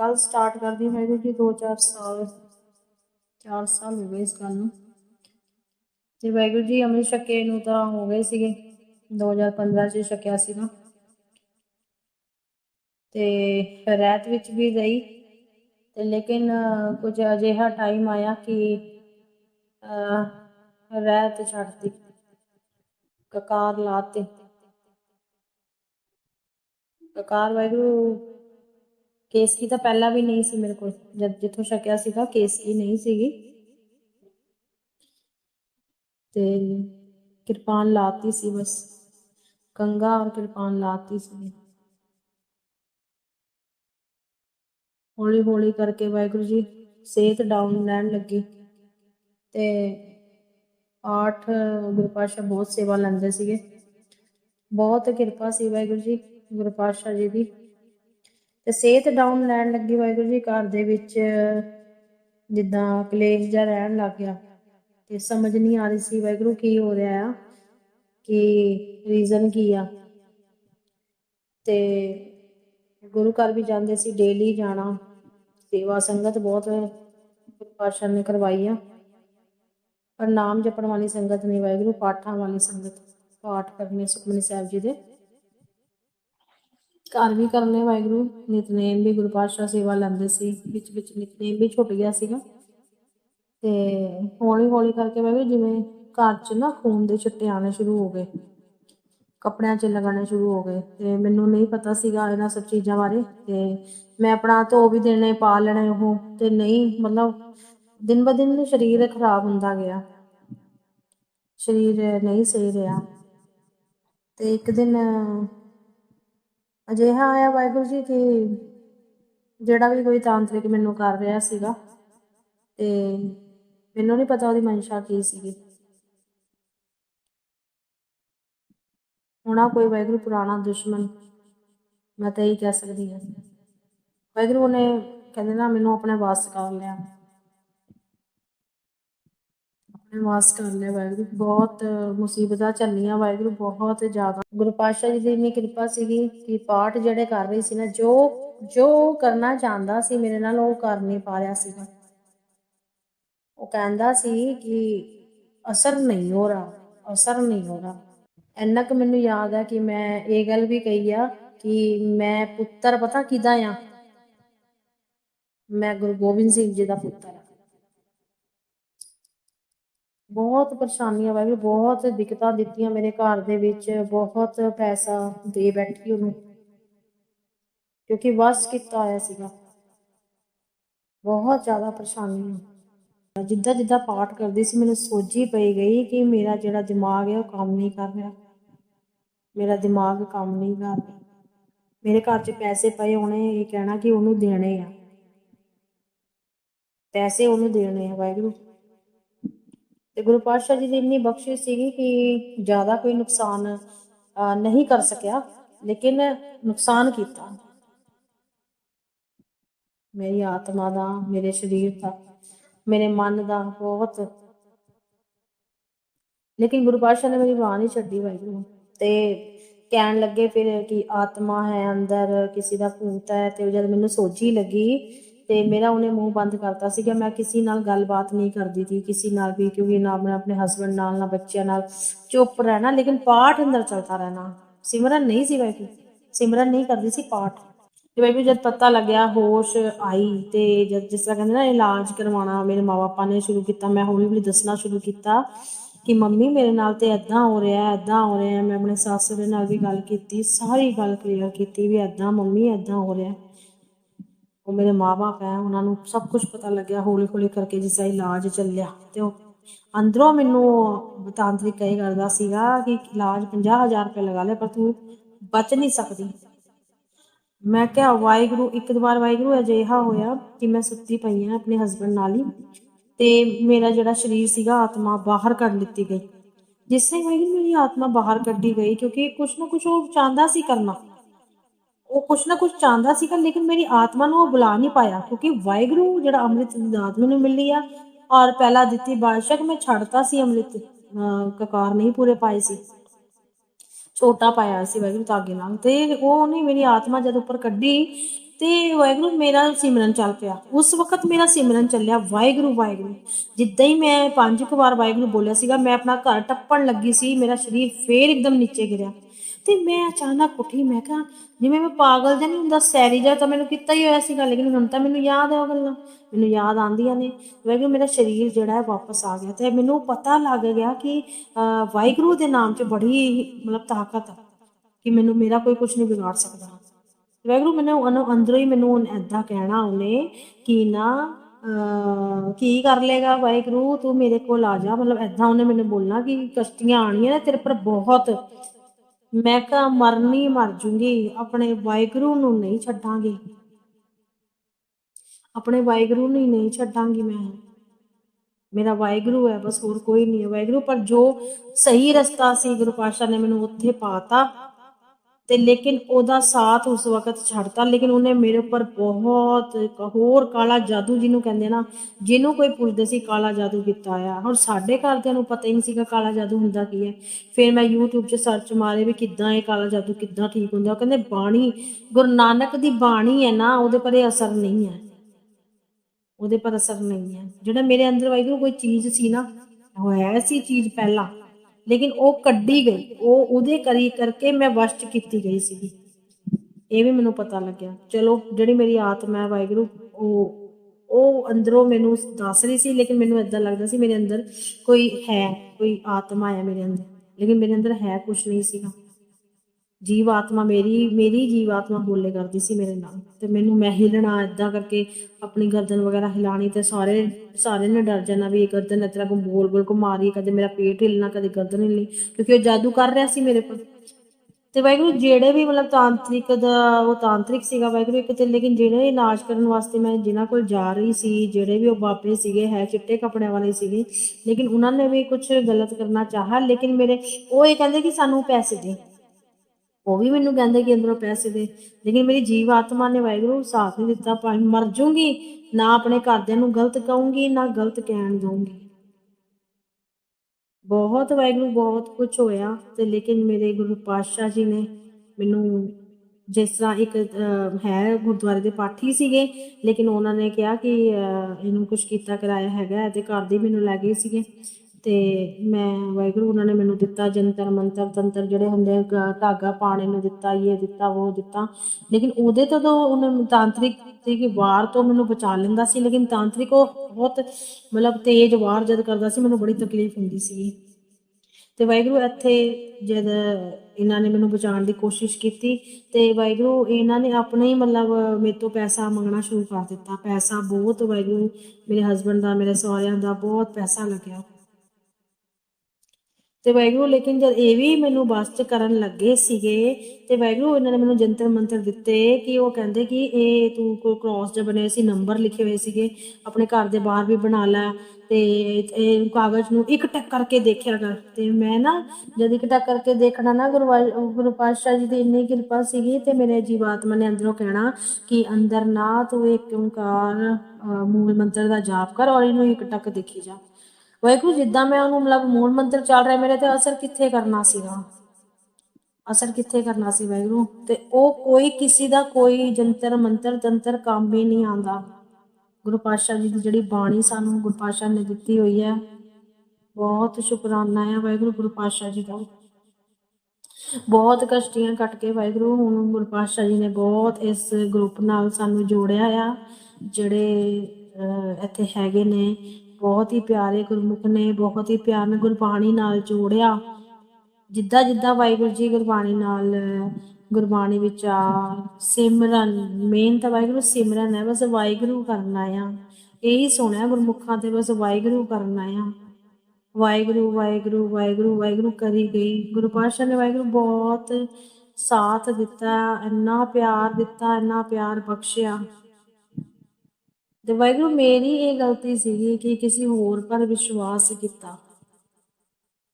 ਗੱਲ ਸਟਾਰਟ ਕਰਦੀ ਹੈਗੀ ਜੀ 2-4 ਸਾਲ 4 ਸਾਲ ਹੋ ਗਏ ਇਸ ਗੱਲ ਨੂੰ। ਤੇ ਵਾਹਿਗੁਰੂ ਜੀ ਅੰਮ੍ਰਿਤ ਛਕੇ ਨੂੰ ਤਾਂ ਹੋ ਗਏ ਸੀਗੇ 2015 ਚ ਛਕਿਆ ਸੀ ਨਾ ਤੇ ਰਹਿਤ ਵਿੱਚ ਵੀ ਰਹੀ ਤੇ ਲੇਕਿਨ ਅਹ, ਕੁਝ ਅਜਿਹਾ ਟਾਈਮ ਆਇਆ ਕਿ ਅਹ, ਰਹਿਤ ਛੱਡਤੀ ਕਕਾਰ ਲਾਤੇ ਕਕਾਰ ਵਾਹਿਗੁਰੂ ਕੇਸਕੀ ਤਾਂ ਪਹਿਲਾਂ ਵੀ ਨਹੀਂ ਸੀ ਮੇਰੇ ਕੋਲ, ਜਦ ਜਿੱਥੋਂ ਛਕਿਆ ਸੀਗਾ ਕੇਸਕੀ ਨਹੀਂ ਸੀਗੀ। ਤੇ ਕਿਰਪਾਨ ਲਾਤੀ ਸੀ ਬਸ ਕੰਗਾ ਔਰ ਕਿਰਪਾਨ ਲਾਤੀ ਸੀ। ਹੌਲੀ ਹੌਲੀ ਕਰਕੇ ਵਾਹਿਗੁਰੂ ਜੀ, ਸਿਹਤ ਡਾਊਨ ਰਹਿਣ ਲੱਗੀ। ਤੇ ਆਠ ਗੁਰੂ ਪਾਤਸ਼ਾਹ ਬਹੁਤ ਸੇਵਾ ਲੈਂਦੇ ਸੀਗੇ। ਬਹੁਤ ਕਿਰਪਾ ਸੀ ਵਾਹਿਗੁਰੂ ਜੀ, ਗੁਰੂ ਪਾਤਸ਼ਾਹ ਜੀ ਦੀ। ਤੇ ਸਿਹਤ ਡਾਊਨ ਲੈਣ ਲੱਗੀ ਵਾਹਿਗੁਰੂ ਜੀ ਘਰ ਦੇ ਵਿੱਚ, ਜਿੱਦਾਂ ਕਲੇਸ਼ ਜਿਹਾ ਰਹਿਣ ਲੱਗ ਗਿਆ ਤੇ ਸਮਝ ਨਹੀਂ ਆ ਰਹੀ ਸੀ ਵਾਹਿਗੁਰੂ ਕੀ ਹੋ ਰਿਹਾ ਆ, ਕਿ ਰੀਜ਼ਨ ਕੀ ਆ। ਤੇ ਗੁਰੂ ਘਰ ਵੀ ਜਾਂਦੇ ਸੀ ਡੇਲੀ ਜਾਣਾ, ਸੇਵਾ ਸੰਗਤ ਬਹੁਤ ਗੁਰੂ ਪਾਤਸ਼ਾਹ ਨੇ ਕਰਵਾਈ ਆ। ਪਰ ਨਾਮ ਜਪਣ ਵਾਲੀ ਸੰਗਤ ਨਹੀਂ, ਵਾਹਿਗੁਰੂ ਪਾਠਾਂ ਵਾਲੀ ਸੰਗਤ, ਪਾਠ ਕਰਨੇ ਸੁਖਮਨੀ ਸਾਹਿਬ ਜੀ ਦੇ। ਘਰ ਵੀ ਕਰਨੇ ਵਾਹਿਗੁਰੂ, ਨਿਤਨੇਮ ਵੀ ਗੁਰੂ ਪਾਤਸ਼ਾਹ ਸੇਵਾ ਲੈਂਦੇ ਸੀ, ਵਿੱਚ ਵਿੱਚ ਨਿਤਨੇਮ ਵੀ ਛੁੱਟ ਗਿਆ ਸੀਗਾ। ਤੇ ਹੌਲੀ ਹੌਲੀ ਕਰਕੇ ਵਾਹਿਗੁਰੂ, ਜਿਵੇਂ ਘਰ 'ਚ ਨਾ ਖੂਨ ਦੇ ਛਿੱਟੇ ਆਣੇ ਸ਼ੁਰੂ ਹੋ ਗਏ, ਕੱਪੜਿਆਂ 'ਚ ਲਗਾਉਣੇ ਸ਼ੁਰੂ ਹੋ ਗਏ, ਤੇ ਮੈਨੂੰ ਨਹੀਂ ਪਤਾ ਸੀਗਾ ਇਹਨਾਂ ਸਭ ਚੀਜ਼ਾਂ ਬਾਰੇ, ਤੇ ਮੈਂ ਆਪਣਾ ਧੋ ਵੀ ਦੇਣੇ, ਪਾ ਲੈਣੇ ਉਹ, ਤੇ ਨਹੀਂ, ਮਤਲਬ ਦਿਨ ਬ ਦਿਨ ਸਰੀਰ ਖਰਾਬ ਹੁੰਦਾ ਗਿਆ। ਸਰੀਰ ਨਹੀਂ ਸਹੀ ਰਿਹਾ। ਤੇ ਇੱਕ ਦਿਨ ਅਜਿਹਾ ਆਇਆ ਵਾਹਿਗੁਰੂ ਜੀ ਕਿ ਜਿਹੜਾ ਵੀ ਕੋਈ ਤਾਂਤਰਿਕ ਮੈਨੂੰ ਕਰ ਰਿਹਾ ਸੀਗਾ ਤੇ ਮੈਨੂੰ ਨਹੀਂ ਪਤਾ ਉਹਦੀ ਮਨਸ਼ਾ ਕੀ ਸੀਗੀ। ਹੋਣਾ ਕੋਈ ਵਾਹਿਗੁਰੂ ਪੁਰਾਣਾ ਦੁਸ਼ਮਣ, ਮੈਂ ਤਾਂ ਇਹੀ ਕਹਿ ਸਕਦੀ ਹਾਂ। ਵਾਹਿਗੁਰੂ ਨੇ ਕਹਿੰਦੇ ਨਾ, ਮੈਨੂੰ ਆਪਣੇ ਵਾਸ ਕਰ ਲਿਆ। ਆਪਣੇ ਵਾਸ ਕਰ ਲਿਆ ਵਾਹਿਗੁਰੂ, ਬਹੁਤ ਮੁਸੀਬਤਾਂ ਚੱਲੀਆਂ ਵਾਹਿਗੁਰੂ, ਬਹੁਤ ਜ਼ਿਆਦਾ। ਗੁਰੂ ਪਾਤਸ਼ਾਹ ਜੀ ਦੀ ਇੰਨੀ ਕਿਰਪਾ ਸੀਗੀ ਕਿ ਪਾਠ ਜਿਹੜੇ ਕਰ ਰਹੀ ਸੀ ਨਾ, ਜੋ ਜੋ ਕਰਨਾ ਚਾਹੁੰਦਾ ਸੀ ਮੇਰੇ ਨਾਲ, ਉਹ ਕਰ ਨਹੀਂ ਪਾ ਰਿਹਾ ਸੀਗਾ। ਉਹ ਕਹਿੰਦਾ ਸੀ ਕਿ ਅਸਰ ਨਹੀਂ ਹੋ ਰਿਹਾ, ਅਸਰ ਨਹੀਂ ਹੋ ਰਿਹਾ। ਇੰਨਾ ਕੁ ਮੈਨੂੰ ਯਾਦ ਹੈ ਕਿ ਮੈਂ ਇਹ ਗੱਲ ਵੀ ਕਹੀ ਆ ਕਿ ਮੈਂ ਪੁੱਤਰ, ਪਤਾ ਕਿਹਦਾ ਆ? ਮੈਂ ਗੁਰੂ ਗੋਬਿੰਦ ਸਿੰਘ ਜੀ ਦਾ ਪੁੱਤਰ ਬਹੁਤ ਪਰੇਸ਼ਾਨੀਆਂ ਵਾਹਿਗੁਰੂ ਬਹੁਤ ਦਿੱਕਤਾਂ ਦਿੱਤੀਆਂ ਮੇਰੇ ਘਰ ਦੇ ਵਿੱਚ, ਬਹੁਤ ਪੈਸਾ ਦੇ ਬੈਠੀ ਉਹਨੂੰ। ਕਿਉਂਕਿ ਵਸ ਕੀਤਾ ਆਇਆ ਸੀਗਾ। ਬਹੁਤ ਜ਼ਿਆਦਾ ਪਰੇਸ਼ਾਨੀਆਂ। ਜਿੱਦਾਂ ਜਿੱਦਾਂ ਪਾਠ ਕਰਦੀ ਸੀ, ਮੈਨੂੰ ਸੋਝੀ ਪਈ ਗਈ ਕਿ ਮੇਰਾ ਜਿਹੜਾ ਦਿਮਾਗ ਹੈ, ਉਹ ਕੰਮ ਨਹੀਂ ਕਰ ਰਿਹਾ। ਮੇਰਾ ਦਿਮਾਗ ਕੰਮ ਨਹੀਂ ਕਰ ਰਿਹਾ। ਮੇਰੇ ਘਰ 'ਚ ਪੈਸੇ ਪਏ ਉਹਨੇ ਇਹ ਕਹਿਣਾ ਕਿ ਉਹਨੂੰ ਦੇਣੇ ਆ। ਪੈਸੇ ਉਹਨੂੰ ਦੇਣੇ ਆ, ਵਾਹਿਗੁਰੂ। ਤੇ ਗੁਰੂ ਪਾਤਸ਼ਾਹ ਜੀ ਦੀ ਇੰਨੀ ਬਖਸ਼ਿਸ਼ ਸੀਗੀ ਕਿ ਜ਼ਿਆਦਾ ਕੋਈ ਨੁਕਸਾਨ ਨਹੀਂ ਕਰ ਸਕਿਆ, ਲੇਕਿਨ ਨੁਕਸਾਨ ਕੀਤਾ। ਮੇਰੀ ਆਤਮਾ ਦਾ, ਮੇਰੇ ਸਰੀਰ ਦਾ, ਮੇਰੇ ਮਨ ਦਾ ਬਹੁਤ। ਲੇਕਿਨ ਗੁਰੂ ਪਾਤਸ਼ਾਹ ਨੇ ਮੇਰੀ ਬਾਹ ਨਹੀਂ ਛੱਡੀ ਵਾਹਿਗੁਰੂ। ਤੇ ਕਹਿਣ ਲੱਗੇ ਫਿਰ ਕਿ ਆਤਮਾ ਹੈ ਅੰਦਰ, ਕਿਸੇ ਦਾ ਭੂਤ ਹੈ, ਤੇ ਜਦ ਮੈਨੂੰ ਸੋਝੀ ਲੱਗੀ ਤੇ ਮੇਰਾ ਉਹਨੇ ਮੂੰਹ ਬੰਦ ਕਰਤਾ ਸੀਗਾ। ਮੈਂ ਕਿਸੇ ਨਾਲ ਗੱਲਬਾਤ ਨਹੀਂ ਕਰਦੀ ਸੀ, ਕਿਸੇ ਨਾਲ ਵੀ, ਕਿਉਂਕਿ ਨਾ ਮੈਂ ਆਪਣੇ ਹਸਬੰਡ ਨਾਲ, ਨਾ ਬੱਚਿਆਂ ਨਾਲ। ਚੁੱਪ ਰਹਿਣਾ, ਲੇਕਿਨ ਪਾਠ ਅੰਦਰ ਚੱਲਦਾ ਰਹਿਣਾ। ਸਿਮਰਨ ਨਹੀਂ ਸੀ ਵੈਸੇ ਸਿਮਰਨ ਨਹੀਂ ਕਰਦੀ ਸੀ ਪਾਠ। ਤੇ ਬੇਬੀ ਜਦ ਪਤਾ ਲੱਗਿਆ, ਹੋਸ਼ ਆਈ ਤੇ ਜਦ ਜਿਸ ਤਰ੍ਹਾਂ ਕਹਿੰਦੇ ਨਾ, ਇਲਾਜ ਕਰਵਾਉਣਾ ਮੇਰੇ ਮਾਪੇ ਨੇ ਸ਼ੁਰੂ ਕੀਤਾ। ਮੈਂ ਹੌਲੀ ਹੌਲੀ ਦੱਸਣਾ ਸ਼ੁਰੂ ਕੀਤਾ ਕਿ ਮੰਮੀ ਮੇਰੇ ਨਾਲ ਤੇ ਐਦਾਂ ਹੋ ਰਿਹਾ ਐਦਾਂ ਹੋ ਰਿਹਾ। ਮੈਂ ਆਪਣੇ ਸੱਸ ਦੇ ਨਾਲ ਵੀ ਗੱਲ ਕੀਤੀ, ਸਾਰੀ ਗੱਲ ਕਲੀਅਰ ਕੀਤੀ ਵੀ ਐਦਾਂ ਮੰਮੀ ਐਦਾਂ ਹੋ ਰਿਹਾ। ਉਹ ਮੇਰੇ ਮਾਪੇ ਹੈ ਉਹਨਾਂ ਨੂੰ ਸਭ ਕੁਝ ਪਤਾ ਲੱਗਿਆ ਹੌਲੀ ਹੌਲੀ ਕਰਕੇ ਜਿਸ ਦਾ ਇਲਾਜ ਚੱਲਿਆ। ਤੇ ਉਹ ਅੰਦਰੋਂ ਮੈਨੂੰ ਤਾਂਤਰਿਕ ਇਹ ਕਰਦਾ ਸੀਗਾ ਕਿ ਇਲਾਜ 50000 ਰੁਪਏ ਲਗਾ ਲੈ, ਪਰ ਤੂੰ ਬਚ ਨਹੀਂ ਸਕਦੀ। ਮੈਂ ਕਿਹਾ, ਵਾਹਿਗੁਰੂ, ਇੱਕ ਵਾਰ ਵਾਹਿਗੁਰੂ ਅਜਿਹਾ ਹੋਇਆ ਕਿ ਮੈਂ ਸੁੱਤੀ ਪਈ ਹਾਂ ਆਪਣੇ ਹਸਬੰਡ ਨਾਲ ਹੀ, ਤੇ ਮੇਰਾ ਜਿਹੜਾ ਸਰੀਰ ਸੀਗਾ, ਆਤਮਾ ਬਾਹਰ ਕੱਢ ਲਿੱਤੀ ਗਈ। ਜਿਸ ਨੇ ਮੇਰੀ ਆਤਮਾ ਬਾਹਰ ਕੱਢੀ ਗਈ, ਕਿਉਂਕਿ ਕੁਛ ਨਾ ਕੁਛ ਉਹ ਚਾਹੁੰਦਾ ਸੀ ਕਰਨਾ। ਉਹ ਕੁਛ ਨਾ ਕੁਛ ਚਾਹੁੰਦਾ ਸੀਗਾ, ਲੇਕਿਨ ਮੇਰੀ ਆਤਮਾ ਨੂੰ ਉਹ ਬੁਲਾ ਨਹੀਂ ਪਾਇਆ, ਕਿਉਂਕਿ ਵਾਹਿਗੁਰੂ ਜਿਹੜਾ ਅੰਮ੍ਰਿਤ ਦੀ ਦਾਤ ਮੈਨੂੰ ਮਿਲੀ ਆ, ਔਰ ਪਹਿਲਾਂ ਦਿੱਤੀ ਬਾਦਸ਼ਾਹ ਮੈਂ ਛੱਡਤਾ ਸੀ ਅੰਮ੍ਰਿਤ ਕਕਾਰ ਨਹੀਂ ਪੂਰੇ ਪਾਏ ਸੀ, ਛੋਟਾ ਪਾਇਆ ਸੀ ਵਾਹਿਗੁਰੂ ਧਾਗੇ ਨਾਲ, ਤੇ ਉਹ ਨਹੀਂ ਮੇਰੀ ਆਤਮਾ ਜਦ ਉੱਪਰ ਕੱਢੀ, ਤੇ ਵਾਹਿਗੁਰੂ ਮੇਰਾ ਸਿਮਰਨ ਚੱਲ ਪਿਆ। ਉਸ ਵਕਤ ਮੇਰਾ ਸਿਮਰਨ ਚੱਲਿਆ, ਵਾਹਿਗੁਰੂ ਵਾਹਿਗੁਰੂ, ਜਿੱਦਾਂ ਹੀ ਮੈਂ ਪੰਜ ਕੁ ਵਾਰ ਵਾਹਿਗੁਰੂ ਬੋਲਿਆ ਸੀਗਾ, ਮੈਂ ਆਪਣਾ ਘਰ ਟੱਪਣ ਲੱਗੀ ਸੀ, ਮੇਰਾ ਸਰੀਰ ਫੇਰ ਇੱਕਦਮ ਨੀਚੇ ਗਿਰਿਆ। ਤੇ ਮੈਂ ਅਚਾਨਕ ਉੱਠੀ ਮੈਂ ਕਿਹਾ ਜਿਵੇਂ ਮੈਂ ਪਾਗਲ ਜਿਹਾ ਨਹੀਂ ਹੁੰਦਾ ਸੈਰੀ ਜਾ ਤਾਂ ਮੈਨੂੰ ਕੀਤਾ ਹੀ ਹੋਇਆ ਸੀਗਾ ਲੇਕਿਨ ਹੁਣ ਤਾਂ ਮੈਨੂੰ ਯਾਦ ਹੈ ਉਹ ਗੱਲਾਂ। ਮੈਨੂੰ ਯਾਦ ਆਉਂਦੀਆਂ ਨੇ। ਵਾਹਿਗੁਰੂ ਮੇਰਾ ਸਰੀਰ ਜਿਹੜਾ ਹੈ ਵਾਪਸ ਆ ਗਿਆ। ਤੇ ਮੈਨੂੰ ਪਤਾ ਲੱਗ ਗਿਆ ਕਿ ਵਾਹਿਗੁਰੂ ਦੇ ਨਾਮ 'ਚ ਬੜੀ ਮਤਲਬ ਤਾਕਤ ਹੈ ਕਿ ਮੈਨੂੰ ਮੇਰਾ ਕੋਈ ਕੁਝ ਨਹੀਂ ਵਿਗਾੜ ਸਕਦਾ। ਵਾਹਿਗੁਰੂ ਮੈਨੂੰ ਉਹਨੂੰ ਅੰਦਰੋਂ ਹੀ ਮੈਨੂੰ ਐਦਾਂ ਕਹਿਣਾ ਉਹਨੇ ਕਿ ਨਾ ਅਹ, ਕੀ ਕਰ ਲੇਗਾ ਵਾਹਿਗੁਰੂ ਤੂੰ ਮੇਰੇ ਕੋਲ ਆ ਜਾ। ਮਤਲਬ ਐਦਾਂ ਉਹਨੇ ਮੈਨੂੰ ਬੋਲਣਾ ਕਿ ਕਸ਼ਤੀਆਂ ਆਣੀਆਂ ਨੇ ਤੇਰੇ ਪਰ ਬਹੁਤ। ਮੈਂ ਕਹਾ ਮਰਨੀ ਮਰ ਜੂੰਗੀ, ਆਪਣੇ ਵਾਹਿਗੁਰੂ ਨੂੰ ਨਹੀਂ ਛੱਡਾਂਗੀ। ਆਪਣੇ ਵਾਹਿਗੁਰੂ ਨੂੰ ਹੀ ਨਹੀਂ ਛੱਡਾਂਗੀ ਮੈਂ। ਮੇਰਾ ਵਾਹਿਗੁਰੂ ਹੈ, ਬਸ ਹੋਰ ਕੋਈ ਨਹੀਂ ਹੈ ਵਾਹਿਗੁਰੂ, ਪਰ ਜੋ ਸਹੀ ਰਸਤਾ ਸੀ ਗੁਰੂ ਪਾਤਸ਼ਾਹ ਨੇ ਮੈਨੂੰ ਉੱਥੇ ਪਾਤਾ। ਤੇ ਲੇਕਿਨ ਉਹਦਾ ਸਾਥ ਉਸ ਵਕਤ ਛੱਡਤਾ। ਲੇਕਿਨ ਉਹਨੇ ਮੇਰੇ ਉੱਪਰ ਬਹੁਤ ਹੋਰ ਕਾਲਾ ਜਾਦੂ ਜਿਹਨੂੰ ਕਹਿੰਦੇ ਨਾ, ਜਿਹਨੂੰ ਕੋਈ ਪੁੱਛਦੇ ਸੀ ਕਾਲਾ ਜਾਦੂ ਕੀਤਾ ਆ। ਹੁਣ ਸਾਡੇ ਘਰਦਿਆਂ ਨੂੰ ਪਤਾ ਹੀ ਨਹੀਂ ਸੀਗਾ ਕਾਲਾ ਜਾਦੂ ਹੁੰਦਾ ਕੀ ਹੈ ਫਿਰ ਮੈਂ YouTube 'ਚ ਸਰਚ ਮਾਰੇ ਵੀ ਕਿੱਦਾਂ ਇਹ ਕਾਲਾ ਜਾਦੂ ਕਿੱਦਾਂ ਠੀਕ ਹੁੰਦਾ। ਉਹ ਕਹਿੰਦੇ ਬਾਣੀ, ਗੁਰੂ ਨਾਨਕ ਦੀ ਬਾਣੀ ਹੈ ਨਾ, ਉਹਦੇ ਪਰ ਇਹ ਅਸਰ ਨਹੀਂ ਹੈ। ਉਹਦੇ ਪਰ ਅਸਰ ਨਹੀਂ ਹੈ। ਜਿਹੜਾ ਮੇਰੇ ਅੰਦਰ ਵਾਹਿਗੁਰੂ ਕੋਈ ਚੀਜ਼ ਸੀ ਨਾ, ਉਹ ਹੈ ਸੀ ਚੀਜ਼ ਪਹਿਲਾਂ। ਲੇਕਿਨ ਉਹ ਕੱਢੀ ਗਈ। ਉਹ ਉਹਦੇ ਕਰੀ ਕਰਕੇ ਮੈਂ ਵਸ਼ ਕੀਤੀ ਗਈ ਸੀਗੀ। ਇਹ ਵੀ ਮੈਨੂੰ ਪਤਾ ਲੱਗਿਆ। ਚਲੋ, ਜਿਹੜੀ ਮੇਰੀ ਆਤਮਾ ਹੈ ਵਾਹਿਗੁਰੂ, ਉਹ ਉਹ ਅੰਦਰੋਂ ਮੈਨੂੰ ਦੱਸ ਰਹੀ ਸੀ, ਲੇਕਿਨ ਮੈਨੂੰ ਇਦਾਂ ਲੱਗਦਾ ਸੀ ਮੇਰੇ ਅੰਦਰ ਕੋਈ ਹੈ, ਕੋਈ ਆਤਮਾ ਹੈ ਮੇਰੇ ਅੰਦਰ। ਲੇਕਿਨ ਮੇਰੇ ਅੰਦਰ ਹੈ ਕੁਝ ਨਹੀਂ ਸੀਗਾ। ਜੀਵ ਆਤਮਾ ਮੇਰੀ ਮੇਰੀ ਜੀਵ ਆਤਮਾ ਬੋਲੇ ਕਰਦੀ ਸੀ ਮੇਰੇ ਨਾਲ ਤੇ ਮੈਨੂੰ ਮੈਂ ਹਿਲਣਾ ਏਦਾਂ ਕਰਕੇ ਆਪਣੀ ਗਰਦਨ ਵਗੈਰਾ ਹਿਲਾਣੀ ਤੇ ਸਾਰੇ ਸਾਰੇ ਨੇ ਡਰ ਜਾਣਾ ਵੀ ਇਹ ਗਰਦਨ ਇਸ ਤਰ੍ਹਾਂ ਕੋ ਬੋਲ ਬੋਲ ਕੋ ਮਾਰੀ ਕਦੇ ਮੇਰਾ ਪੇਟ ਹਿਲਣਾ, ਕਦੇ ਗਰਦਨ ਹਿਲਣੀ, ਕਿਉਂਕਿ ਉਹ ਜਾਦੂ ਕਰ ਰਿਹਾ ਸੀ ਮੇਰੇ ਪਰ ਤੇ ਵਾਹਿਗੁਰੂ ਜਿਹੜੇ ਵੀ ਮਤਲਬ ਤਾਂਤਰਿਕ ਦਾ, ਉਹ ਤਾਂਤਰਿਕ ਸੀਗਾ ਵਾਹਿਗੁਰੂ ਇੱਕ ਤੇ, ਲੇਕਿਨ ਜਿਹੜੇ ਇਲਾਜ ਕਰਨ ਵਾਸਤੇ ਮੈਂ ਜਿਨ੍ਹਾਂ ਕੋਲ ਜਾ ਰਹੀ ਸੀ, ਜਿਹੜੇ ਵੀ ਉਹ ਬਾਬੇ ਸੀਗੇ, ਹੈ, ਚਿੱਟੇ ਕੱਪੜਿਆਂ ਵਾਲੇ ਸੀਗੇ, ਲੇਕਿਨ ਉਹਨਾਂ ਨੇ ਵੀ ਕੁਝ ਗਲਤ ਕਰਨਾ ਚਾਹਾ, ਲੇਕਿਨ ਮੇਰੇ, ਉਹ ਇਹ ਕਹਿੰਦੇ ਕਿ ਸਾਨੂੰ ਪੈਸੇ ਦੇ। ਉਹ ਵੀ ਮੈਨੂੰ ਕਹਿੰਦੇ ਕਿ ਅੰਦਰੋਂ ਪੈਸੇ ਦੇ। ਲੇਕਿਨ ਮੇਰੀ ਜੀਵ ਆਤਮਾ ਨੇ ਵਾਹਿਗੁਰੂ ਸਾਥ ਨਹੀਂ ਦਿੱਤਾ ਭਾਵੇਂ ਮਰ ਜੂੰਗੀ ਨਾ ਆਪਣੇ ਘਰਦਿਆਂ ਨੂੰ ਗਲਤ ਕਹੂੰਗੀ ਨਾ ਗਲਤ ਕਹਿਣ ਦਊਂਗੀ। ਬਹੁਤ ਵਾਹਿਗੁਰੂ ਬਹੁਤ ਕੁਝ ਹੋਇਆ ਤੇ ਲੇਕਿਨ ਮੇਰੇ ਗੁਰੂ ਪਾਤਸ਼ਾਹ ਜੀ ਨੇ ਮੈਨੂੰ ਜਿਸ ਤਰ੍ਹਾਂ ਇੱਕ ਅਹ, ਹੈ ਗੁਰਦੁਆਰੇ ਦੇ ਪਾਠੀ ਸੀਗੇ ਲੇਕਿਨ ਉਹਨਾਂ ਨੇ ਕਿਹਾ ਕਿ ਅਹ, ਇਹਨੂੰ ਕੁਝ ਕੀਤਾ ਕਰਾਇਆ ਹੈਗਾ ਤੇ ਘਰ ਦੇ ਮੈਨੂੰ ਲੈ ਗਏ ਸੀਗੇ। ਤੇ ਮੈਂ ਵਾਹਿਗੁਰੂ ਉਹਨਾਂ ਨੇ ਮੈਨੂੰ ਦਿੱਤਾ ਜੰਤਰ ਮੰਤਰ ਤੰਤਰ ਜਿਹੜੇ ਹੁੰਦੇ ਆ, ਧਾਗਾ ਪਾਣੇ ਨੂੰ ਦਿੱਤਾ ਇਹ ਦਿੱਤਾ ਉਹ ਦਿੱਤਾ। ਲੇਕਿਨ ਉਹਦੇ ਤੋਂ ਤਾਂ ਉਹਨੇ ਤਾਂਤਰਿਕ ਤੇ ਕਿ ਵਾਰ ਤੋਂ ਮੈਨੂੰ ਬਚਾ ਲੈਂਦਾ ਸੀ ਲੇਕਿਨ ਤਾਂਤਰਿਕ ਉਹ ਬਹੁਤ ਮਤਲਬ ਤੇਜ਼ ਵਾਰ ਜਦ ਕਰਦਾ ਸੀ ਮੈਨੂੰ ਬੜੀ ਤਕਲੀਫ ਹੁੰਦੀ ਸੀ। ਤੇ ਵਾਹਿਗੁਰੂ ਇੱਥੇ ਜਦ ਇਹਨਾਂ ਨੇ ਮੈਨੂੰ ਬਚਾਉਣ ਦੀ ਕੋਸ਼ਿਸ਼ ਕੀਤੀ ਤੇ ਵਾਹਿਗੁਰੂ ਇਹਨਾਂ ਨੇ ਆਪਣੇ ਹੀ ਮਤਲਬ ਮੇਰੇ ਤੋਂ ਪੈਸਾ ਮੰਗਣਾ ਸ਼ੁਰੂ ਕਰ ਦਿੱਤਾ। ਪੈਸਾ ਬਹੁਤ ਵਾਹਿਗੁਰੂ ਮੇਰੇ ਹਸਬੰਡ ਦਾ ਮੇਰੇ ਸਹੁਰਿਆਂ ਦਾ ਬਹੁਤ ਪੈਸਾ ਲੱਗਿਆ। ਤੇ ਵਾਹਿਗੁਰੂ, ਲੇਕਿਨ ਜਦ ਇਹ ਵੀ ਮੈਨੂੰ ਬਸ ਚ ਕਰਨ ਲੱਗੇ ਸੀਗੇ ਤੇ ਵਾਹਿਗੁਰੂ ਇਹਨਾਂ ਨੇ ਮੈਨੂੰ ਜੰਤਰ ਮੰਤਰ ਦਿੱਤੇ ਕਿ ਉਹ ਕਹਿੰਦੇ ਕਿ ਇਹ ਤੂੰ ਕੋਈ ਕ੍ਰਾਸ ਜਿਹਾ ਬਣੇ ਸੀ ਨੰਬਰ ਲਿਖੇ ਹੋਏ ਸੀਗੇ, ਆਪਣੇ ਘਰ ਦੇ ਬਾਹਰ ਵੀ ਬਣਾ ਲੈ ਤੇ ਇਹ ਕਾਗਜ਼ ਨੂੰ ਇੱਕ ਟੱਕ ਕਰਕੇ ਦੇਖਿਆ ਕਰ। ਤੇ ਮੈਂ ਨਾ ਜਦ ਇੱਕ ਟੱਕ ਕਰਕੇ ਦੇਖਣਾ ਨਾ, ਗੁਰੂ ਗੁਰੂ ਪਾਤਸ਼ਾਹ ਜੀ ਦੀ ਇੰਨੀ ਕਿਰਪਾ ਸੀਗੀ ਤੇ ਮੇਰੇ ਜੀਵਾਤਮਾ ਨੇ ਅੰਦਰੋਂ ਕਹਿਣਾ ਕਿ ਅੰਦਰ ਨਾ ਤੂੰ ਇੱਕ ਓੰਕਾਰ ਮੂਲ ਮੰਤਰ ਦਾ ਜਾਪ ਕਰ ਔਰ ਇਹਨੂੰ ਇੱਕ ਟੱਕ ਦੇਖੀ ਜਾ। ਵਾਹਿਗੁਰੂ ਜਿੱਦਾਂ ਮੈਂ ਉਹਨੂੰ ਮਤਲਬ ਮੂਲ ਮੰਤਰ ਚੱਲ ਰਿਹਾ ਮੇਰੇ ਤੇ ਅਸਰ ਕਿੱਥੇ ਕਰਨਾ ਸੀਗਾ? ਅਸਰ ਕਿੱਥੇ ਕਰਨਾ ਸੀ ਵਾਹਿਗੁਰੂ? ਤੇ ਉਹ ਕੋਈ ਕਿਸੇ ਦਾ ਕੋਈ ਜੰਤਰ ਮੰਤਰ ਤੰਤਰ ਕੰਮ ਹੀ ਨਹੀਂ ਆਂਦਾ ਗੁਰੂ ਪਾਤਸ਼ਾਹ ਜੀ ਦੀ ਜਿਹੜੀ ਬਾਣੀ ਸਾਨੂੰ ਗੁਰੂ ਪਾਤਸ਼ਾਹ ਨੇ ਦਿੱਤੀ ਹੋਈ ਹੈ ਬਹੁਤ ਸ਼ੁਕਰਾਨਾ ਹੈ ਵਾਹਿਗੁਰੂ ਗੁਰੂ ਪਾਤਸ਼ਾਹ ਜੀ ਦਾ। ਬਹੁਤ ਕਸ਼ਟੀਆਂ ਕੱਟ ਕੇ ਵਾਹਿਗੁਰੂ ਹੁਣ ਗੁਰੂ ਪਾਤਸ਼ਾਹ ਜੀ ਨੇ ਬਹੁਤ ਇਸ ਗਰੁੱਪ ਨਾਲ ਸਾਨੂੰ ਜੋੜਿਆ ਆ ਜਿਹੜੇ ਅਹ, ਇੱਥੇ ਹੈਗੇ ਨੇ। ਬਹੁਤ ਹੀ ਪਿਆਰੇ ਗੁਰਮੁਖ ਨੇ, ਬਹੁਤ ਹੀ ਪਿਆਰ ਨਾਲ ਗੁਰਬਾਣੀ ਨਾਲ ਜੋੜਿਆ। ਜਿੱਦਾਂ ਜਿੱਦਾਂ ਵਾਹਿਗੁਰੂ ਜੀ ਗੁਰਬਾਣੀ ਨਾਲ ਗੁਰਬਾਣੀ ਵਿਚਾਰ ਸਿਮਰਨ ਮੇਨ ਤਾਂ ਵਾਹਿਗੁਰੂ ਸਿਮਰਨ ਹੈ, ਬਸ ਵਾਹਿਗੁਰੂ ਕਰਨਾ ਆ ਇਹੀ ਸੁਣਿਆ ਗੁਰਮੁਖਾਂ ਤੇ, ਬਸ ਵਾਹਿਗੁਰੂ ਕਰਨਾ ਆ ਵਾਹਿਗੁਰੂ ਵਾਹਿਗੁਰੂ ਵਾਹਿਗੁਰੂ ਵਾਹਿਗੁਰੂ ਕਰੀ ਗਈ। ਗੁਰੂ ਪਾਤਸ਼ਾਹ ਨੇ ਵਾਹਿਗੁਰੂ ਬਹੁਤ ਸਾਥ ਦਿੱਤਾ, ਇੰਨਾ ਪਿਆਰ ਦਿੱਤਾ, ਇੰਨਾ ਪਿਆਰ ਬਖਸ਼ਿਆ। ਤੇ ਵਾਹਿਗੁਰੂ, ਮੇਰੀ ਇਹ ਗਲਤੀ ਸੀਗੀ ਕਿ ਕਿਸੇ ਹੋਰ ਪਰ ਵਿਸ਼ਵਾਸ ਕੀਤਾ।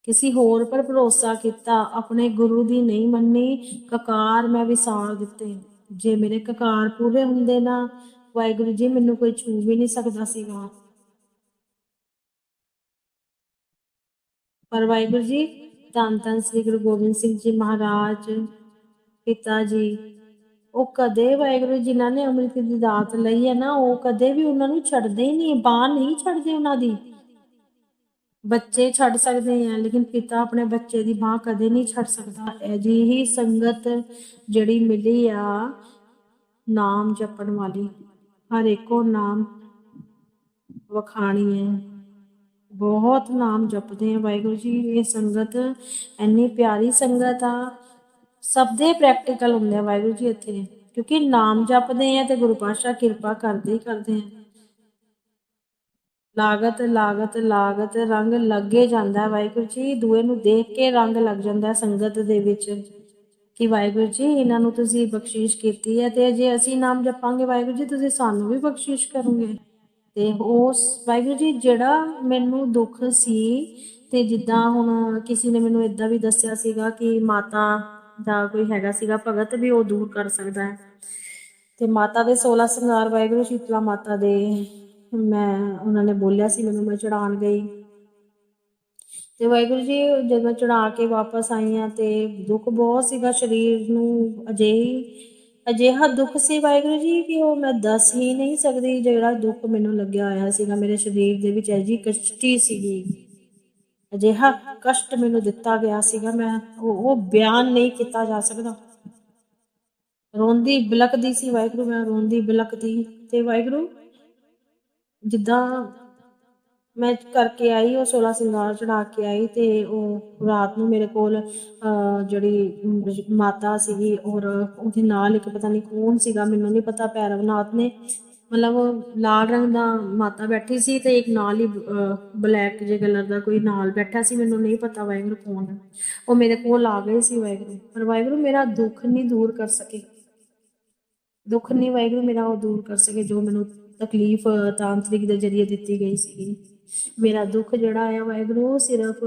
ਕਿਸੇ ਹੋਰ ਪਰ ਭਰੋਸਾ ਕੀਤਾ, ਆਪਣੇ ਗੁਰੂ ਦੀ ਨਹੀਂ ਮੰਨੀ, ਕਕਾਰ ਮੈਂ ਵਿਸਾਰ ਦਿੱਤੇ। ਜੇ ਮੇਰੇ ਕਕਾਰ ਪੂਰੇ ਹੁੰਦੇ ਨਾ, ਵਾਹਿਗੁਰੂ ਜੀ, ਮੈਨੂੰ ਕੋਈ ਛੂ ਵੀ ਨਹੀਂ ਸਕਦਾ ਸੀਗਾ। ਪਰ ਵਾਹਿਗੁਰੂ ਜੀ ਧੰਨ ਧੰਨ ਸ੍ਰੀ ਗੁਰੂ ਗੋਬਿੰਦ ਸਿੰਘ ਜੀ ਮਹਾਰਾਜ, ਪਿਤਾ ਜੀ ਉਹ ਕਦੇ ਵਾਹਿਗੁਰੂ ਜਿਨ੍ਹਾਂ ਨੇ ਅੰਮ੍ਰਿਤ ਦੀ ਦਾਤ ਲਈ ਹੈ ਨਾ, ਉਹ ਕਦੇ ਵੀ ਉਹਨਾਂ ਨੂੰ ਛੱਡਦੇ ਹੀ ਨਹੀਂ ਬਾਹ ਨਹੀਂ ਛੱਡਦੇ ਉਹਨਾਂ ਦੀ। ਬੱਚੇ ਛੱਡ ਸਕਦੇ ਆ, ਲੇਕਿਨ ਪਿਤਾ ਆਪਣੇ ਬੱਚੇ ਦੀ ਬਾਹ ਕਦੇ ਨਹੀਂ ਛੱਡ ਸਕਦਾ। ਅਜਿਹੀ ਸੰਗਤ ਜਿਹੜੀ ਮਿਲੀ ਆ, ਨਾਮ ਜਪਣ ਵਾਲੀ, ਹਰ ਇੱਕੋ ਨਾਮ ਵਖਾਣੀ ਹੈ। ਬਹੁਤ ਨਾਮ ਜਪਦੇ ਆ ਵਾਹਿਗੁਰੂ ਜੀ, ਇਹ ਸੰਗਤ ਇੰਨੀ ਪਿਆਰੀ ਸੰਗਤ ਆ। ਸਭ ਦੇ ਪ੍ਰੈਕਟੀਕਲ ਹੁੰਦੇ ਆ ਵਾਹਿਗੁਰੂ ਜੀ ਇੱਥੇ। ਕਿਉਂਕਿ ਨਾਮ ਜਪਦੇ ਆ ਤੇ ਗੁਰੂ ਪਾਤਸ਼ਾਹ ਕਿਰਪਾ ਕਰਦੇ ਹੀ ਕਰਦੇ ਆ। ਲਾਗਤ ਲਾਗਤ ਲਾਗਤ, ਰੰਗ ਲੱਗੇ ਜਾਂਦਾ ਵਾਹਿਗੁਰੂ ਜੀ। ਦੂਏ ਨੂੰ ਦੇਖ ਕੇ ਰੰਗ ਲੱਗ ਜਾਂਦਾ ਸੰਗਤ ਦੇ ਵਿੱਚ। ਕਿ ਵਾਹਿਗੁਰੂ ਜੀ, ਇਹਨਾਂ ਨੂੰ ਤੁਸੀਂ ਬਖਸ਼ਿਸ਼ ਕੀਤੀ ਹੈ ਤੇ ਜੇ ਅਸੀਂ ਨਾਮ ਜਪਾਂਗੇ ਵਾਹਿਗੁਰੂ ਜੀ, ਤੁਸੀਂ ਸਾਨੂੰ ਵੀ ਬਖਸ਼ਿਸ਼ ਕਰੋਗੇ। ਤੇ ਉਸ ਵਾਹਿਗੁਰੂ ਜੀ, ਜਿਹੜਾ ਮੈਨੂੰ ਦੁੱਖ ਸੀ ਤੇ ਜਿੱਦਾਂ ਹੁਣ ਕਿਸੇ ਨੇ ਮੈਨੂੰ ਇਦਾਂ ਵੀ ਦੱਸਿਆ ਸੀਗਾ ਕਿ ਮਾਤਾ ਦਾ ਕੋਈ ਹੈਗਾ ਸੀਗਾ ਭਗਤ ਵੀ ਉਹ ਦੂਰ ਕਰ ਸਕਦਾ ਹੈ। ਤੇ ਮਾਤਾ ਦੇ 16 ਸਿੰਗਾਰ ਵਾਹਿਗੁਰੂ ਸ਼ੀਤਲਾ ਮਾਤਾ ਦੇ, ਮੈਂ ਉਹਨਾਂ ਨੇ ਬੋਲਿਆ ਸੀ ਮੈਨੂੰ ਮੈਂ ਚੜਾਉਣ ਗਈ। ਤੇ ਵਾਹਿਗੁਰੂ ਜੀ, ਜਦ ਮੈਂ ਚੜਾ ਕੇ ਵਾਪਸ ਆਈ ਆ ਤੇ ਦੁੱਖ ਬਹੁਤ ਸੀਗਾ ਸਰੀਰ ਨੂੰ, ਅਜਿਹੀ, ਅਜਿਹਾ ਦੁੱਖ ਸੀ ਵਾਹਿਗੁਰੂ ਜੀ ਕਿ ਉਹ ਮੈਂ ਦੱਸ ਹੀ ਨਹੀਂ ਸਕਦੀ ਜਿਹੜਾ ਦੁੱਖ ਮੈਨੂੰ ਲੱਗਿਆ ਹੋਇਆ ਸੀਗਾ। ਮੇਰੇ ਸਰੀਰ ਦੇ ਵਿੱਚ ਅਜੀ ਕਸ਼ਟੀ ਸੀਗੀ। ਅਜਿਹਾ ਕਸ਼ਟ ਮੈਨੂੰ ਦਿੱਤਾ ਗਿਆ ਸੀਗਾ ਮੈਂ ਉਹ ਬਿਆਨ ਨਹੀਂ ਕੀਤਾ ਜਾ ਸਕਦਾ। ਰੋਂਦੀ ਬਿਲਕਦੀ ਸੀ ਵਾਹਿਗੁਰੂ ਮੈਂ ਰੋਂਦੀ ਬਿਲਕਦੀ ਤੇ ਵਾਹਿਗੁਰੂ ਜਿੱਦਾਂ ਮੈਂ ਕਰਕੇ ਆਈ ਉਹ 16 ਸਿੰਗਾਰ ਚੜਾ ਕੇ ਆਈ ਤੇ ਉਹ ਰਾਤ ਨੂੰ ਮੇਰੇ ਕੋਲ ਅਹ, ਜਿਹੜੀ ਮਾਤਾ ਸੀਗੀ ਔਰ ਉਹਦੇ ਨਾਲ ਇੱਕ ਪਤਾ ਨਹੀਂ ਕੌਣ ਸੀਗਾ ਮੈਨੂੰ ਨਹੀਂ ਪਤਾ ਭੈਰਵਨਾਥ ਨੇ ਮਤਲਬ ਲਾਲ ਰੰਗ ਦਾ ਮਾਤਾ ਬੈਠੀ ਸੀ ਤੇ ਇੱਕ ਨਾਲ ਹੀ ਬਲੈਕ ਜੇ ਕਲਰ ਦਾ ਕੋਈ ਨਾਲ ਬੈਠਾ ਸੀ, ਮੈਨੂੰ ਨਹੀਂ ਪਤਾ ਵਾਹਿਗੁਰੂ ਕੌਣ ਹੈ ਉਹ ਮੇਰੇ ਕੋਲ ਆ ਗਏ ਸੀ ਵਾਹਿਗੁਰੂ। ਪਰ ਵਾਹਿਗੁਰੂ ਮੇਰਾ ਦੁੱਖ ਨਹੀਂ ਦੂਰ ਕਰ ਸਕੇ। ਦੁੱਖ ਨਹੀਂ ਵਾਹਿਗੁਰੂ ਮੇਰਾ ਉਹ ਦੂਰ ਕਰ ਸਕੇ ਜੋ ਮੈਨੂੰ ਤਕਲੀਫ ਤਾਂਤਰਿਕ ਦੇ ਜਰੀਏ ਦਿੱਤੀ ਗਈ ਸੀ ਮੇਰਾ ਦੁੱਖ ਜਿਹੜਾ ਆ ਵਾਹਿਗੁਰੂ ਸਿਰਫ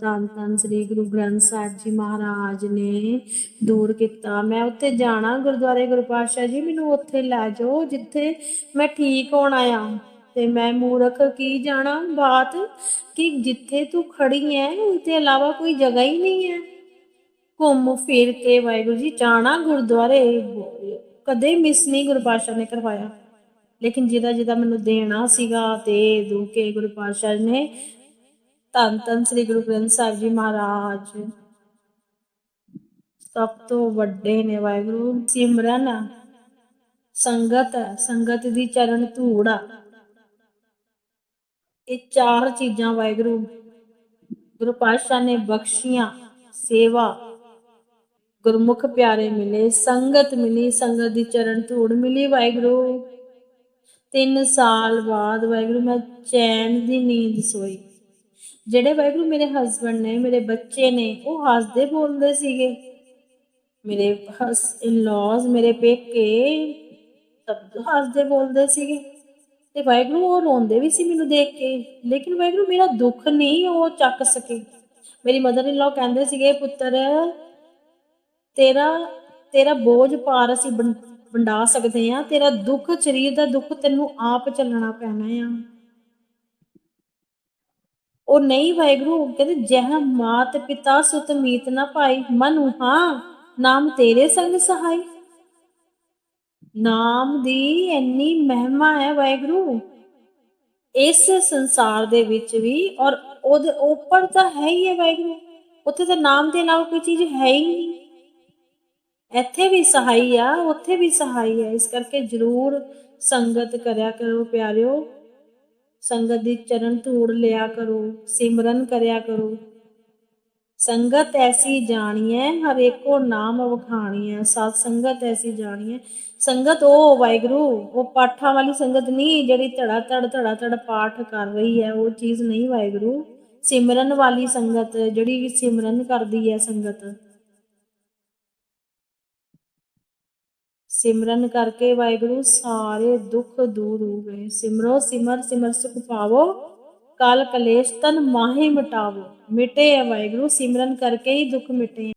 ਧੰਨ ਧੰਨ ਸ੍ਰੀ ਗੁਰੂ ਗ੍ਰੰਥ ਸਾਹਿਬ ਜੀ ਮਹਾਰਾਜ ਨੇ ਦੂਰ ਕੀਤਾ। ਮੈਂ ਉੱਥੇ ਜਾਣਾ, ਗੁਰਦੁਆਰੇ ਗੁਰੂ ਪਾਤਸ਼ਾਹ ਜੀ, ਮੈਨੂੰ ਉੱਥੇ ਲੈ ਜਾਓ, ਜਿੱਥੇ ਮੈਂ ਠੀਕ ਹੋਣਾ ਆ ਤੇ ਮੈਂ ਮੂਰਖ ਕੀ ਜਾਣਾ? ਬਾਤ ਕਿ ਜਿੱਥੇ ਤੂੰ ਖੜੀ ਹੈ ਉਸ ਉਹਦੇ ਇਲਾਵਾ ਕੋਈ ਜਗ੍ਹਾ ਹੀ ਨਹੀਂ ਹੈ ਘੁੰਮ ਫਿਰ ਕੇ ਵਾਹਿਗੁਰੂ ਜੀ ਜਾਣਾ ਗੁਰਦੁਆਰੇ, ਕਦੇ ਮਿਸ ਨਹੀਂ ਗੁਰੂ ਪਾਤਸ਼ਾਹ ਨੇ ਕਰਵਾਇਆ। ਲੇਕਿਨ ਜਿਹਦਾ ਜਿਹਦਾ ਮੈਨੂੰ ਦੇਣਾ ਸੀਗਾ ਤੇ ਦੂਕੇ ਗੁਰੂ ਪਾਤਸ਼ਾਹ ਨੇ, ਧੰਨ ਧੰਨ ਸ੍ਰੀ ਗੁਰੂ ਗ੍ਰੰਥ ਸਾਹਿਬ ਜੀ ਮਹਾਰਾਜ। ਸਭ ਤੋਂ ਵੱਡੇ ਨੇ ਵਾਹਿਗੁਰੂ। ਸਿਮਰਨ ਸੰਗਤ ਸੰਗਤ ਦੀ ਚਰਨ ਧੂੜ ਇਹ ਚਾਰ ਚੀਜ਼ਾਂ ਵਾਹਿਗੁਰੂ, ਗੁਰੂ ਪਾਤਸ਼ਾਹ ਨੇ ਬਖਸ਼ੀਆਂ। ਸੇਵਾ, ਗੁਰਮੁਖ ਪਿਆਰੇ ਮਿਲੇ। ਸੰਗਤ ਮਿਲੀ। ਸੰਗਤ ਦੀ ਚਰਨ ਧੂੜ ਮਿਲੀ ਵਾਹਿਗੁਰੂ। ਤਿੰਨ ਸਾਲ ਬਾਅਦ ਵਾਹਿਗੁਰੂ, ਮੈਂ ਚੈਨ ਦੀ ਨੀਂਦ ਸੋਈ। ਜਿਹੜੇ ਵਾਹਿਗੁਰੂ ਮੇਰੇ ਹਸਬੰਡ ਨੇ, ਮੇਰੇ ਬੱਚੇ ਨੇ, ਉਹ ਹੱਸਦੇ ਬੋਲਦੇ ਸੀਗੇ। ਮੇਰੇ ਹਸ ਇਨ-ਲॉज ਮੇਰੇ ਪੇਕੇ, ਸਭ ਹੱਸਦੇ ਬੋਲਦੇ ਸੀਗੇ। ਤੇ ਵਾਹਿਗੁਰੂ, ਉਹ ਰੋਂਦੇ ਵੀ ਸੀ ਮੈਨੂੰ ਦੇਖ ਕੇ। ਲੇਕਿਨ ਵਾਹਿਗੁਰੂ, ਮੇਰਾ ਦੁੱਖ ਨਹੀਂ ਉਹ ਚੱਕ ਸਕੇ। ਮੇਰੀ ਮਦਰ ਇਨ-ਲॉ ਕਹਿੰਦੇ ਸੀਗੇ, ਪੁੱਤਰ, ਤੇਰਾ ਤੇਰਾ ਬੋਝ ਪਾਰ ਅਸੀਂ ਵੰਡਾ ਸਕਦੇ ਆ। ਤੇਰਾ ਦੁੱਖ, ਸਰੀਰ ਦਾ ਦੁੱਖ ਤੈਨੂੰ ਆਪ ਚੱਲਣਾ ਪੈਣਾ ਆ। ਉਹ ਨਹੀਂ ਵਾਹਿਗੁਰੂ, ਕਹਿੰਦੇ ਜਹ ਮਾਤ ਪਿਤਾ ਸੁਤ ਮੀਤ ਨਾ ਪਾਈ, ਮਨੁ ਹਾਂ ਨਾਮ ਤੇਰੇ ਸੰਗ ਸਹਾਈ। ਨਾਮ ਦੀ ਇੰਨੀ ਮਹਿਮਾ ਹੈ ਵਾਹਿਗੁਰੂ। ਇਸ ਸੰਸਾਰ ਦੇ ਵਿੱਚ ਵੀ ਔਰ ਉਹਦੇ ਉੱਪਰ ਤਾਂ ਹੈ ਹੀ ਹੈ ਵਾਹਿਗੁਰੂ। ਉੱਥੇ ਤਾਂ ਨਾਮ ਦੇ ਨਾਲ ਕੋਈ ਚੀਜ਼ ਹੈ ਹੀ ਨਹੀਂ। ਇੱਥੇ ਵੀ ਸਹਾਈ ਆ, ਉੱਥੇ ਵੀ ਸਹਾਈ ਹੈ ਇਸ ਕਰਕੇ ਜਰੂਰ ਸੰਗਤ ਕਰਿਆ ਕਰੋ ਪਿਆਰਿਓ। ਸੰਗਤ ਦੀ ਚਰਨ ਧੂੜ ਲਿਆ ਕਰੋ, ਸਿਮਰਨ ਕਰਿਆ ਕਰੋ। ਸੰਗਤ ਐਸੀ ਜਾਣੀਐ ਹਰ ਨਾਮ ਵਖਾਣੀਐ ਸਤ ਸੰਗਤ ਐਸੀ ਜਾਣੀਐ ਸੰਗਤ ਉਹ ਵਾਹਿਗੁਰੂ ਉਹ ਪਾਠਾਂ ਵਾਲੀ ਸੰਗਤ ਨਹੀਂ ਜਿਹੜੀ ਧੜਾ ਧੜ ਧੜਾ ਧੜ ਪਾਠ ਕਰ ਰਹੀ ਹੈ ਉਹ ਚੀਜ਼ ਨਹੀਂ ਵਾਹਿਗੁਰੂ। ਸਿਮਰਨ ਵਾਲੀ ਸੰਗਤ, ਜਿਹੜੀ ਸਿਮਰਨ ਕਰਦੀ ਹੈ ਸੰਗਤ। ਸਿਮਰਨ ਕਰਕੇ ਵਾਹਿਗੁਰੂ, ਸਾਰੇ ਦੁੱਖ ਦੂਰ ਹੋ ਗਏ। ਸਿਮਰੋ, ਸਿਮਰ ਸਿਮਰ ਸੁਖ ਪਾਵੋ। ਕਾਲ ਕਲੇਸ਼ ਤਨ ਮਾਹੀ ਮਿਟਾਵੋ। ਮਿਟੇ ਹੈ ਵਾਹਿਗੁਰੂ, ਸਿਮਰਨ ਕਰਕੇ ਹੀ ਦੁੱਖ ਮਿਟੇ ਹੈ